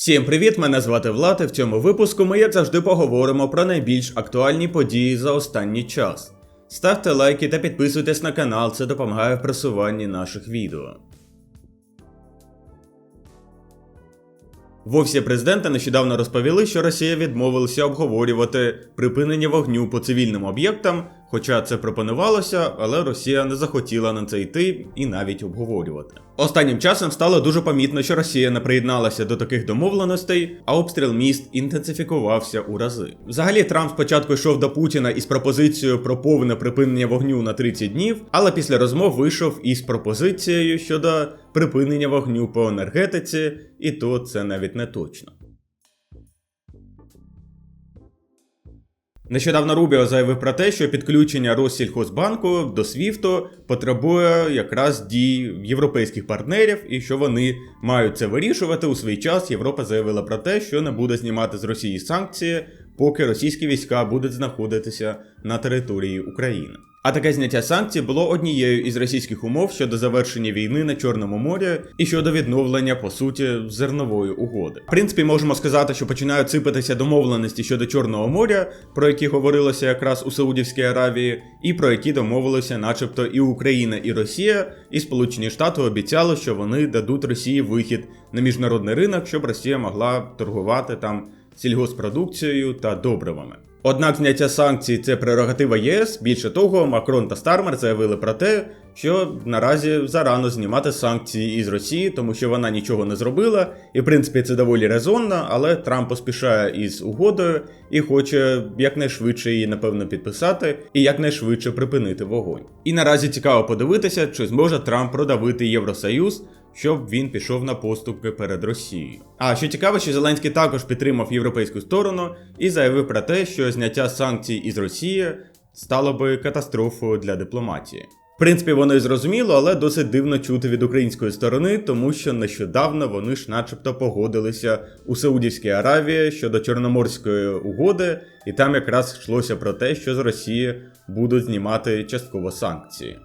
Всім привіт! Мене звати Влад, і в цьому випуску ми, як завжди, поговоримо про найбільш актуальні події за останній час. Ставте лайки та підписуйтесь на канал, це допомагає в просуванні наших відео. В офісі президента нещодавно розповіли, що Росія відмовилася обговорювати припинення вогню по цивільним об'єктам, хоча це пропонувалося, але Росія не захотіла на це йти і навіть обговорювати. Останнім часом стало дуже помітно, що Росія не приєдналася до таких домовленостей, а обстріл міст інтенсифікувався у рази. Взагалі, Трамп спочатку йшов до Путіна із пропозицією про повне припинення вогню на 30 днів, але після розмов вийшов із пропозицією щодо припинення вогню по енергетиці, і то це навіть не точно. Нещодавно Рубіо заявив про те, що підключення Россільхозбанку до Свіфту потребує якраз дій європейських партнерів, і що вони мають це вирішувати у свій час. Європа заявила про те, що не буде знімати з Росії санкції, поки російські війська будуть знаходитися на території України. А таке зняття санкцій було однією із російських умов щодо завершення війни на Чорному морі і щодо відновлення по суті зернової угоди. В принципі, можемо сказати, що починають сипатися домовленості щодо Чорного моря, про які говорилося якраз у Саудівській Аравії, і про які домовилися, начебто, і Україна, і Росія, і Сполучені Штати обіцяли, що вони дадуть Росії вихід на міжнародний ринок, щоб Росія могла торгувати там сільгоспродукцією та добривами. Однак зняття санкцій це прерогатива ЄС. Більше того, Макрон та Стармер заявили про те, що наразі зарано знімати санкції із Росії, тому що вона нічого не зробила, і в принципі це доволі резонно, але Трамп поспішає із угодою і хоче якнайшвидше її, напевно, підписати і якнайшвидше припинити вогонь. І наразі цікаво подивитися, чи зможе Трамп продавити Євросоюз щоб він пішов на поступки перед Росією. А що цікаво, що Зеленський також підтримав європейську сторону і заявив про те, що зняття санкцій із Росії стало би катастрофою для дипломатії. В принципі, воно і зрозуміло, але досить дивно чути від української сторони, тому що нещодавно вони ж, начебто, погодилися у Саудівській Аравії щодо Чорноморської угоди, і там якраз йшлося про те, що з Росії будуть знімати частково санкції.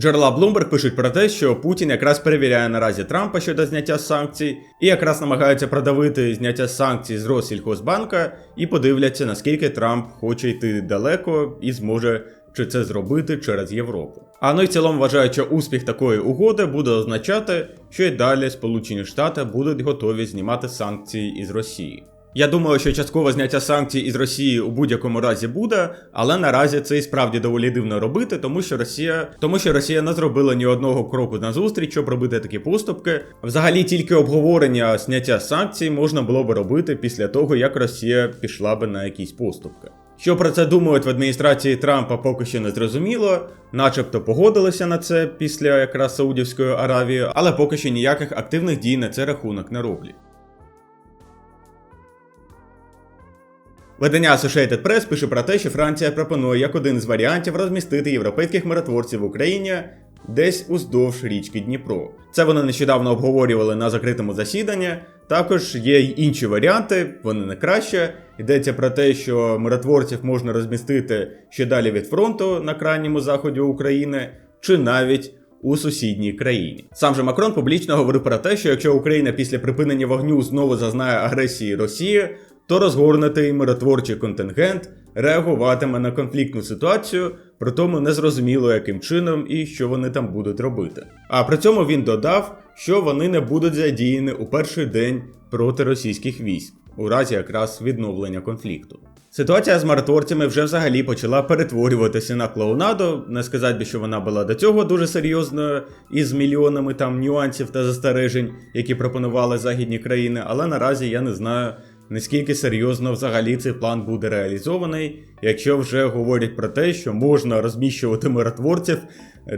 Джерела Bloomberg пишуть про те, що Путін якраз перевіряє наразі Трампа щодо зняття санкцій, і якраз намагається продавити зняття санкцій з Россільхозбанка і подивляться, наскільки Трамп хоче йти далеко і зможе чи це зробити через Європу. А ну і в цілому вважають, що успіх такої угоди буде означати, що й далі Сполучені Штати будуть готові знімати санкції із Росії. Я думаю, що часткове зняття санкцій із Росії у будь-якому разі буде, але наразі це і справді доволі дивно робити, тому що Росія, тому що Росія не зробила ні одного кроку на зустріч, щоб робити такі поступки. Взагалі, тільки обговорення зняття санкцій можна було б робити після того, як Росія пішла би на якісь поступки. Що про це думають в адміністрації Трампа, поки що не зрозуміло, начебто погодилися на це після якраз Саудівської Аравії, але поки що ніяких активних дій на це рахунок не роблять. Видання Associated Press пише про те, що Франція пропонує як один з варіантів розмістити європейських миротворців в Україні десь уздовж річки Дніпро. Це вони нещодавно обговорювали на закритому засіданні. Також є й інші варіанти, вони не краще. Йдеться про те, що миротворців можна розмістити ще далі від фронту на крайньому заході України, чи навіть у сусідній країні. Сам же Макрон публічно говорив про те, що якщо Україна після припинення вогню знову зазнає агресії Росії, то розгорнутий миротворчий контингент реагуватиме на конфліктну ситуацію, при тому незрозуміло яким чином і що вони там будуть робити. А при цьому він додав, що вони не будуть задіяні у перший день проти російських військ, у разі якраз відновлення конфлікту. Ситуація з миротворцями вже взагалі почала перетворюватися на клоунаду. Не сказати би, що вона була до цього дуже серйозною із мільйонами там нюансів та застережень, які пропонували західні країни, але наразі я не знаю наскільки серйозно взагалі цей план буде реалізований, якщо вже говорять про те, що можна розміщувати миротворців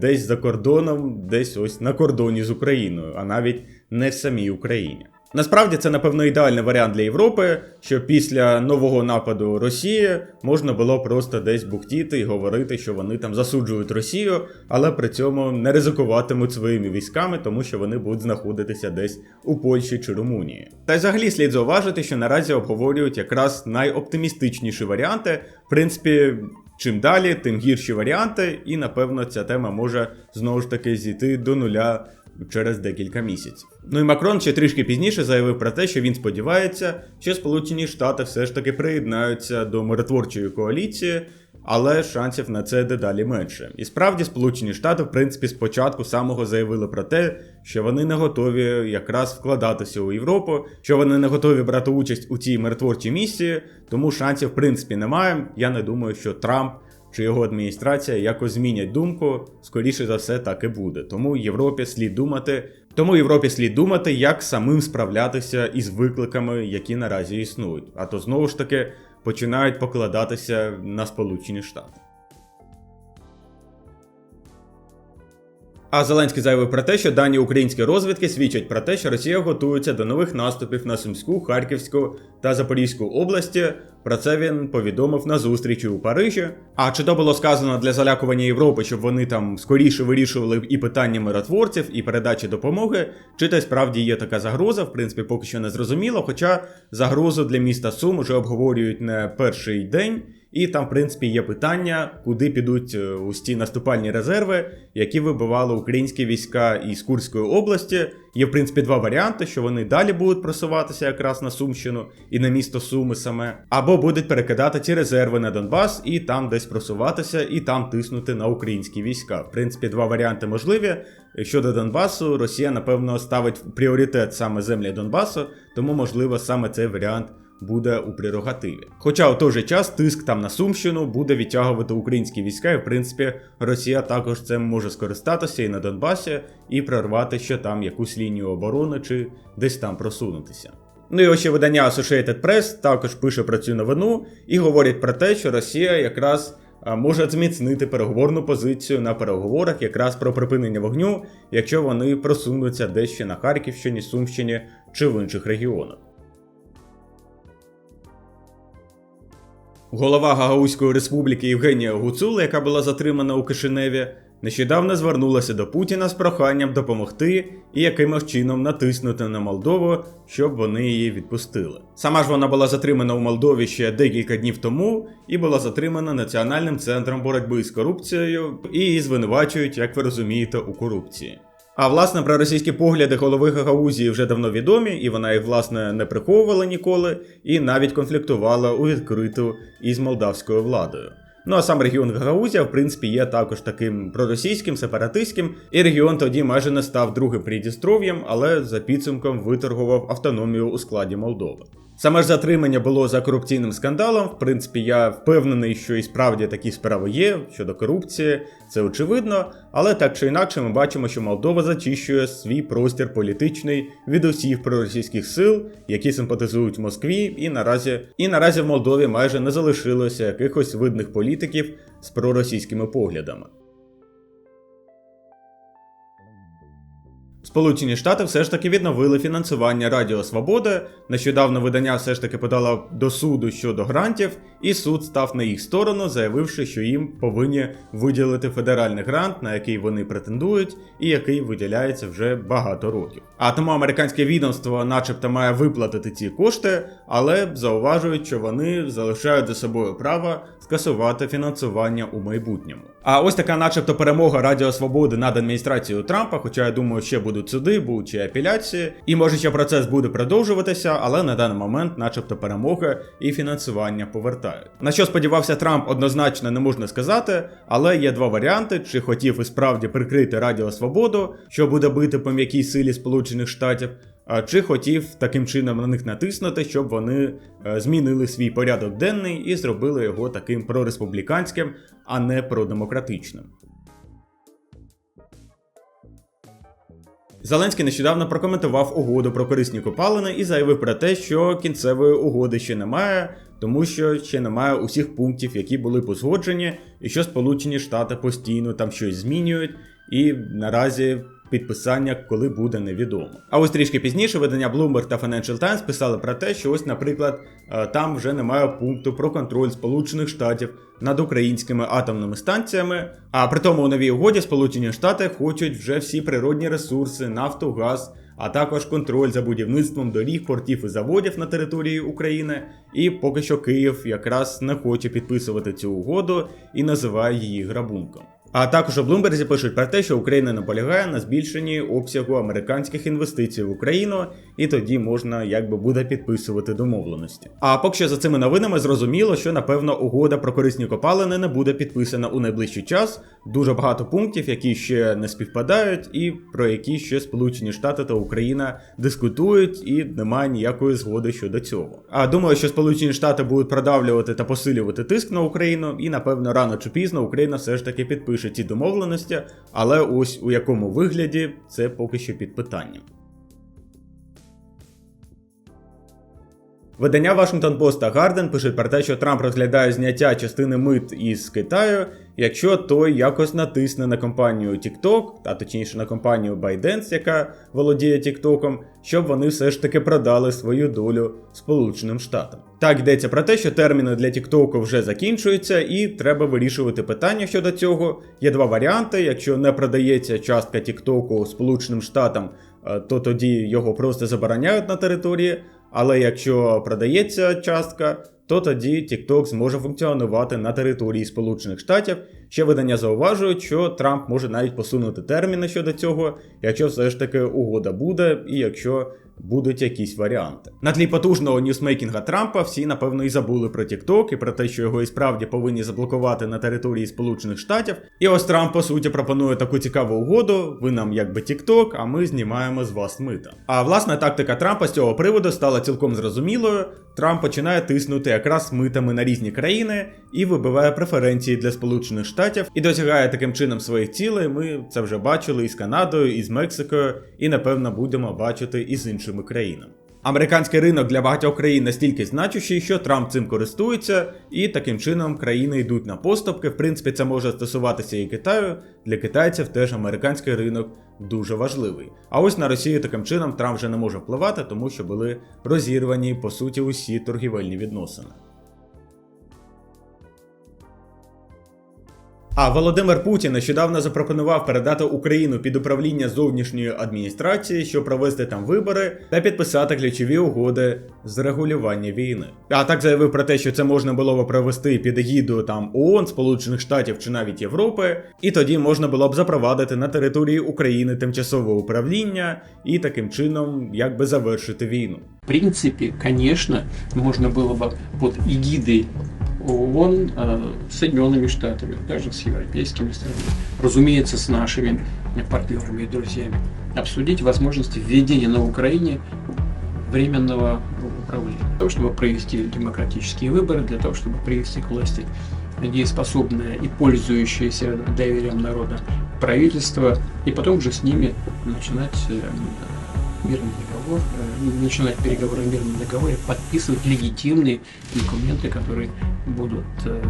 десь за кордоном, десь ось на кордоні з Україною, а навіть не в самій Україні. Насправді це, напевно, ідеальний варіант для Європи, щоб після нового нападу Росії можна було просто десь бухтіти і говорити, що вони там засуджують Росію, але при цьому не ризикуватимуть своїми військами, тому що вони будуть знаходитися десь у Польщі чи Румунії. Та й взагалі слід зауважити, що наразі обговорюють якраз найоптимістичніші варіанти. В принципі. Чим далі, тим гірші варіанти, і напевно ця тема може знову ж таки зійти до нуля через декілька місяців. Ну і Макрон ще трішки пізніше заявив про те, що він сподівається, що Сполучені Штати все ж таки приєднаються до миротворчої коаліції. Але шансів на це дедалі менше. І справді Сполучені Штати, в принципі, спочатку самого заявили про те, що вони не готові якраз вкладатися у Європу, що вони не готові брати участь у цій миротворчій місії, тому шансів в принципі немає. Я не думаю, що Трамп чи його адміністрація якось змінять думку. Скоріше за все, так і буде. Тому Європі слід думати. Тому Європі слід думати, як самим справлятися із викликами, які наразі існують. А то знову ж таки починають покладатися на Сполучені Штати. А Зеленський заявив про те, що дані українські розвідки свідчать про те, що Росія готується до нових наступів на Сумську, Харківську та Запорізьку області. Про це він повідомив на зустрічі у Парижі. А чи то було сказано для залякування Європи, щоб вони там скоріше вирішували і питання миротворців, і передачі допомоги, чи то справді є така загроза, в принципі, поки що не зрозуміло. Хоча загрозу для міста Сум вже обговорюють не перший день. І там, в принципі, є питання, куди підуть е, ті наступальні резерви, які вибивали українські війська із Курської області. Є, в принципі, два варіанти, що вони далі будуть просуватися якраз на Сумщину і на місто Суми саме, або будуть перекидати ці резерви на Донбас і там десь просуватися, і там тиснути на українські війська. В принципі, два варіанти можливі. Щодо Донбасу, Росія, напевно, ставить пріоритет саме землі Донбасу, тому, можливо, саме цей варіант буде у прерогативі. Хоча у той же час тиск там на Сумщину буде відтягувати українські війська, і в принципі Росія також цим може скористатися і на Донбасі, і прорвати ще там якусь лінію оборони чи десь там просунутися. Ну і ось ще видання Associated Press також пише про цю новину і говорить про те, що Росія якраз може зміцнити переговорну позицію на переговорах якраз про припинення вогню, якщо вони просунуться дещо на Харківщині, Сумщині чи в інших регіонах. Голова Гагаузької республіки Євгенія Гуцула, яка була затримана у Кишиневі, нещодавно звернулася до Путіна з проханням допомогти і якимось чином натиснути на Молдову, щоб вони її відпустили. Сама ж вона була затримана у Молдові ще декілька днів тому і була затримана Національним центром боротьби з корупцією і її звинувачують, як ви розумієте, у корупції. А власне про російські погляди голови Гагаузії вже давно відомі, і вона їх власне не приховувала ніколи, і навіть конфліктувала у відкриту із молдавською владою. Ну а сам регіон Гагаузія, в принципі, є також таким проросійським, сепаратистським, і регіон тоді майже не став другим Придістров'ям, але за підсумком виторгував автономію у складі Молдови. Саме ж затримання було за корупційним скандалом. В принципі, я впевнений, що і справді такі справи є щодо корупції, це очевидно. Але так чи інакше, ми бачимо, що Молдова зачищує свій простір політичний від усіх проросійських сил, які симпатизують Москві, і наразі і наразі в Молдові майже не залишилося якихось видних політиків з проросійськими поглядами. Сполучені Штати все ж таки відновили фінансування Радіо Свобода. Нещодавно видання все ж таки подало до суду щодо грантів, і суд став на їх сторону, заявивши, що їм повинні виділити федеральний грант, на який вони претендують, і який виділяється вже багато років. А тому американське відомство, начебто, має виплатити ці кошти, але зауважують, що вони залишають за собою право скасувати фінансування у майбутньому. А ось така, начебто, перемога Радіо Свободи над адміністрацією Трампа, хоча я думаю, ще будуть суди, будуть ще апеляції, і може ще процес буде продовжуватися, але на даний момент, начебто, перемога і фінансування повертають. На що сподівався Трамп, однозначно не можна сказати, але є два варіанти: чи хотів і справді прикрити Радіо Свободу, що буде бити по м'якій силі Сполучених Штатів чи хотів таким чином на них натиснути, щоб вони е, змінили свій порядок денний і зробили його таким прореспубліканським, а не продемократичним. Зеленський нещодавно прокоментував угоду про корисні копалини і заявив про те, що кінцевої угоди ще немає, тому що ще немає усіх пунктів, які були позгоджені, і що Сполучені Штати постійно там щось змінюють, і наразі підписання, коли буде невідомо. А ось трішки пізніше видання Bloomberg та Financial Times писали про те, що ось, наприклад, е, там вже немає пункту про контроль Сполучених Штатів над українськими атомними станціями. А при тому у новій угоді Сполучені Штати хочуть вже всі природні ресурси, нафту, газ. А також контроль за будівництвом доріг, портів і заводів на території України. І поки що Київ якраз не хоче підписувати цю угоду і називає її грабунком. А також у Блумберзі пишуть про те, що Україна наполягає на збільшенні обсягу американських інвестицій в Україну, і тоді можна якби буде підписувати домовленості. А поки що за цими новинами зрозуміло, що напевно угода про корисні копалини не буде підписана у найближчий час. Дуже багато пунктів, які ще не співпадають, і про які ще Сполучені Штати та Україна дискутують, і немає ніякої згоди щодо цього. А думаю, що Сполучені Штати будуть продавлювати та посилювати тиск на Україну, і напевно рано чи пізно Україна все ж таки підпише ці домовленості, але ось у якому вигляді це поки що під питанням. Видання Washington Post та Guardian пишуть про те, що Трамп розглядає зняття частини мит із Китаю, якщо той якось натисне на компанію TikTok, а точніше на компанію ByteDance, яка володіє TikTok, щоб вони все ж таки продали свою долю Сполученим Штатам. Так йдеться про те, що терміни для TikTok вже закінчуються, і треба вирішувати питання щодо цього. Є два варіанти: якщо не продається частка TikTok Сполученим Штатам, е, то тоді його просто забороняють на території. Але якщо продається частка, то тоді TikTok зможе функціонувати на території Сполучених Штатів. Ще видання зауважують, що Трамп може навіть посунути терміни щодо цього, якщо все ж таки угода буде, і якщо будуть якісь варіанти. На тлі потужного ньюсмейкінга Трампа всі, напевно, і забули про TikTok і про те, що його і справді повинні заблокувати на території Сполучених Штатів. І ось Трамп, по суті, пропонує таку цікаву угоду. Ви нам якби TikTok, а ми знімаємо з вас мита. А власне тактика Трампа з цього приводу стала цілком зрозумілою. Трамп починає тиснути якраз митами на різні країни і вибиває преференції для Сполучених Штатів і досягає таким чином своїх цілей. Ми це вже бачили і з Канадою, і з Мексикою, і напевно будемо бачити і з іншими країнами. Американський ринок для багатьох країн настільки значущий, що Трамп цим користується, і таким чином країни йдуть на поступки. В принципі, це може стосуватися і Китаю. Для китайців теж американський ринок дуже важливий. А ось на Росію таким чином Трамп вже не може впливати, тому що були розірвані по суті усі торгівельні відносини. А Володимир Путін нещодавно запропонував передати Україну під управління зовнішньої адміністрації, щоб провести там вибори та підписати ключові угоди з регулювання війни. А так заявив про те, що це можна було б провести під егідою там ООН, Сполучених Штатів чи навіть Європи, і тоді можна було б запровадити на території України тимчасове управління і таким чином якби завершити війну. В принципе, конечно, можно было бы под эгидой ООН э, с Соединенными Штатами, даже с европейскими странами, разумеется, с нашими партнерами и друзьями, обсудить возможности введения на Украине временного управления, для того, чтобы провести демократические выборы, для того, чтобы привести к власти дееспособное и пользующееся доверием народа правительство, и потом уже с ними начинать э, мирный договор, э, начинать переговоры о мирном договоре, подписывать легитимные документы, которые будут э,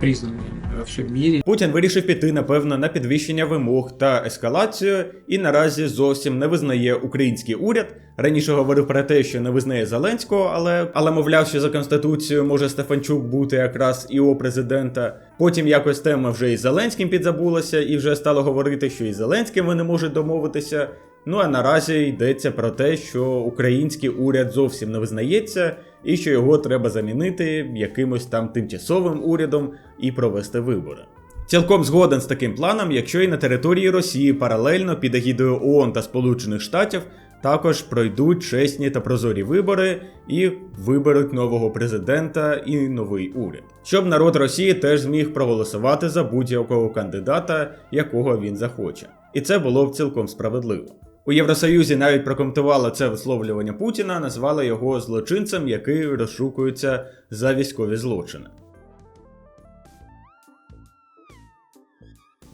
признаны во всем мире. Путін вирішив піти, напевно, на підвищення вимог та ескалацію, і наразі зовсім не визнає український уряд. Раніше говорив про те, що не визнає Зеленського, але але мовляв, що за конституцією може Стефанчук бути якраз і у президента. Потім якось тема вже і Зеленським підзабулася, і вже стало говорити, що і Зеленським вони можуть домовитися. Ну а наразі йдеться про те, що український уряд зовсім не визнається, і що його треба замінити якимось там тимчасовим урядом і провести вибори. Цілком згоден з таким планом, якщо і на території Росії паралельно під егідою ООН та Сполучених Штатів також пройдуть чесні та прозорі вибори і виберуть нового президента і новий уряд, щоб народ Росії теж зміг проголосувати за будь-якого кандидата, якого він захоче. І це було б цілком справедливо. У Євросоюзі навіть прокоментували це висловлювання Путіна, назвали його злочинцем, який розшукується за військові злочини.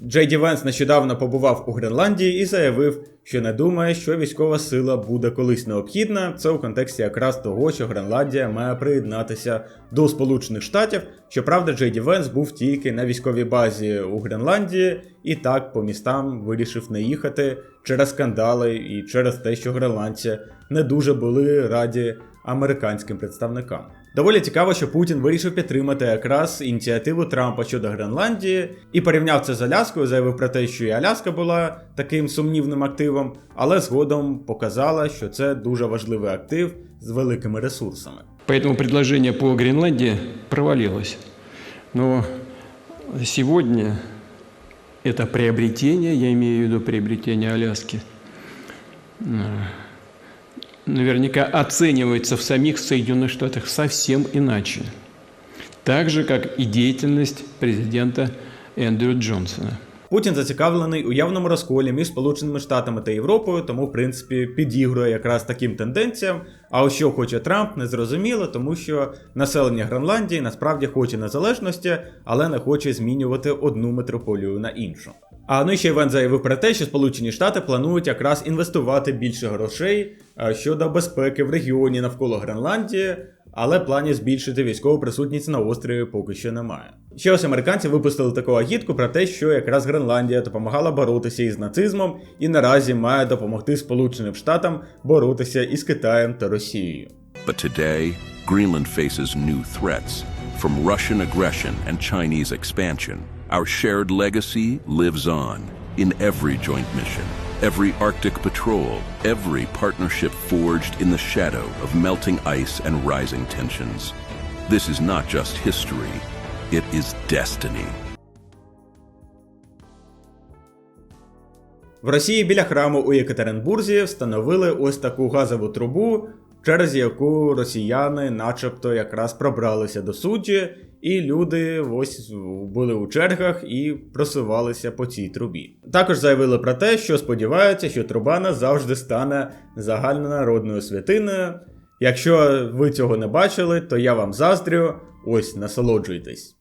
Джей Ді Венс нещодавно побував у Гренландії і заявив, що не думає, що військова сила буде колись необхідна. Це у контексті якраз того, що Гренландія має приєднатися до Сполучених Штатів. Щоправда, Джей Ді Венс був тільки на військовій базі у Гренландії і так по містам вирішив не їхати через скандали і через те, що гренландці не дуже були раді американським представникам. Доволі цікаво, що Путін вирішив підтримати якраз ініціативу Трампа щодо Гренландії і порівняв це з Аляскою, заявив про те, що і Аляска була таким сумнівним активом, але згодом показала, що це дуже важливий актив з великими ресурсами. Поэтому предложение по Гренландии провалилось. Но сегодня это приобретение, я имею в виду приобретение Аляски, э, наверняка оценивается в самих Соединенных Штатах совсем иначе. Так же, как и деятельность президента Эндрю Джонсона. Путін зацікавлений у явному розколі між Сполученими Штатами та Європою, тому в принципі підігрує якраз таким тенденціям. А ось що хоче Трамп, не зрозуміло, тому що населення Гренландії насправді хоче незалежності, але не хоче змінювати одну метрополію на іншу. А ну ще Іван заявив про те, що Сполучені Штати планують якраз інвестувати більше грошей щодо безпеки в регіоні навколо Гренландії, але планів збільшити військову присутність на острові поки що немає. Ще ось американці випустили таку агітку про те, що якраз Гренландія допомагала боротися із нацизмом і наразі має допомогти Сполученим Штатам боротися із Китаєм та Росією. But today, Greenland faces new threats from Russian aggression and Chinese expansion. Our shared legacy lives on in every joint mission, every Arctic patrol, every partnership forged in the shadow of melting ice and rising tensions. This is not just history, it is destiny. В Росії біля храму у Єкатеринбурзі встановили ось таку газову трубу, через яку росіяни, начебто, якраз пробралися до суджі, і люди ось були у чергах і просувалися по цій трубі. Також заявили про те, що сподіваються, що труба назавжди стане загальнонародною святиною. Якщо ви цього не бачили, то я вам заздрю. Ось насолоджуйтесь.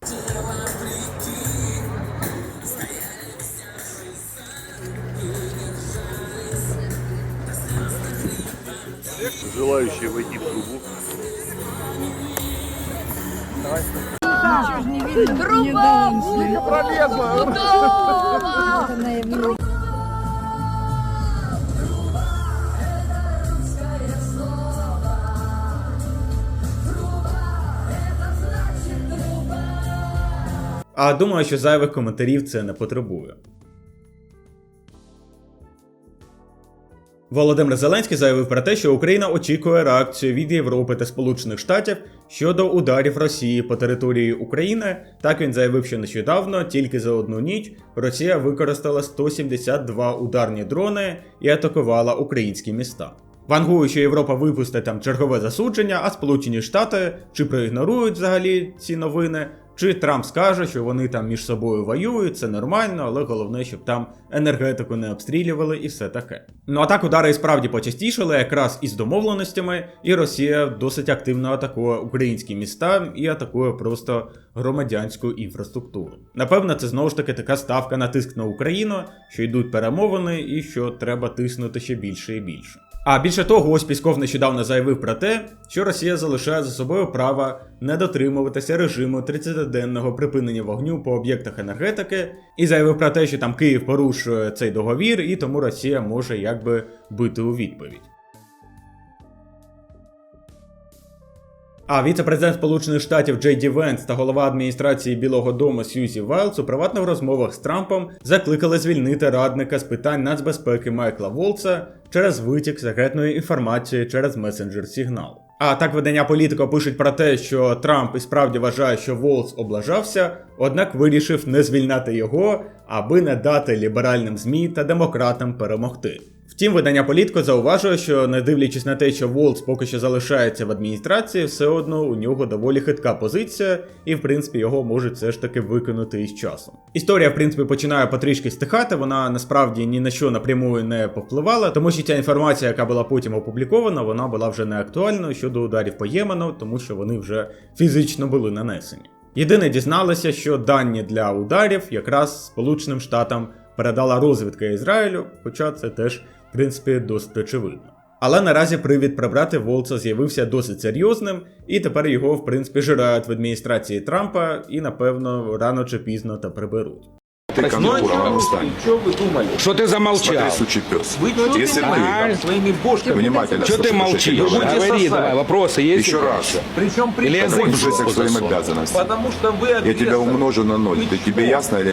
желающие войти в трубу. Труба! Не пролезла! А думаю, що зайвих коментарів це не потребує. Володимир Зеленський заявив про те, що Україна очікує реакцію від Європи та Сполучених Штатів щодо ударів Росії по території України. Так він заявив, що нещодавно, тільки за одну ніч, Росія використала 172 ударні дрони і атакувала українські міста. Вангую, що Європа випустить там чергове засудження, а Сполучені Штати чи проігнорують взагалі ці новини, чи Трамп скаже, що вони там між собою воюють, це нормально, але головне, щоб там енергетику не обстрілювали і все таке. Ну а так удари і справді почастішали якраз із домовленостями, і Росія досить активно атакує українські міста і атакує просто громадянську інфраструктуру. Напевно, це знову ж таки така ставка на тиск на Україну, що йдуть перемовини і що треба тиснути ще більше і більше. А більше того, ось Пісков нещодавно заявив про те, що Росія залишає за собою право не дотримуватися режиму 30-денного припинення вогню по об'єктах енергетики, і заявив про те, що там Київ порушує цей договір, і тому Росія може якби бити у відповідь. А віце-президент Сполучених Штатів Джей Ді Венс та голова адміністрації Білого Дому Сьюзі Вайлз у приватних розмовах з Трампом закликали звільнити радника з питань нацбезпеки Майкла Волца через витік секретної інформації через месенджер сигнал. А так видання політико пишуть про те, що Трамп і справді вважає, що Волц облажався, однак вирішив не звільняти його, аби не дати ліберальним ЗМІ та демократам перемогти. Втім, видання Політко зауважує, що не дивлячись на те, що Волц поки що залишається в адміністрації, все одно у нього доволі хитка позиція, і в принципі його можуть все ж таки викинути із часом. Історія, в принципі, починає потрішки стихати, вона насправді ні на що напряму не повпливала, тому що ця інформація, яка була потім опублікована, вона була вже не актуальною щодо ударів по Ємену, тому що вони вже фізично були нанесені. Єдине дізналися, що дані для ударів якраз Сполученим Штатам передала розвідка Ізраїлю, хоча це теж, в принципі, досить очевидно. Але наразі привід прибрати Волца з'явився досить серйозним, і тепер його, в принципі, жирають в адміністрації Трампа і, напевно, рано чи пізно та приберуть. Ты конкуром восстань. Что вы думали? Что ты замолчал? Смотри, сучий пес. Вы что Если А? ты своими бошками? внимательно Что ты слушаешь, молчишь? что я говорю, Будете Говори сосать. давай, вопросы есть? еще раз, Причем при Или язык будешь к своим засунул. обязанностям. Потому что вы Я тебя агрессор. умножу на ноль. Вы Ты тебе что? ясно или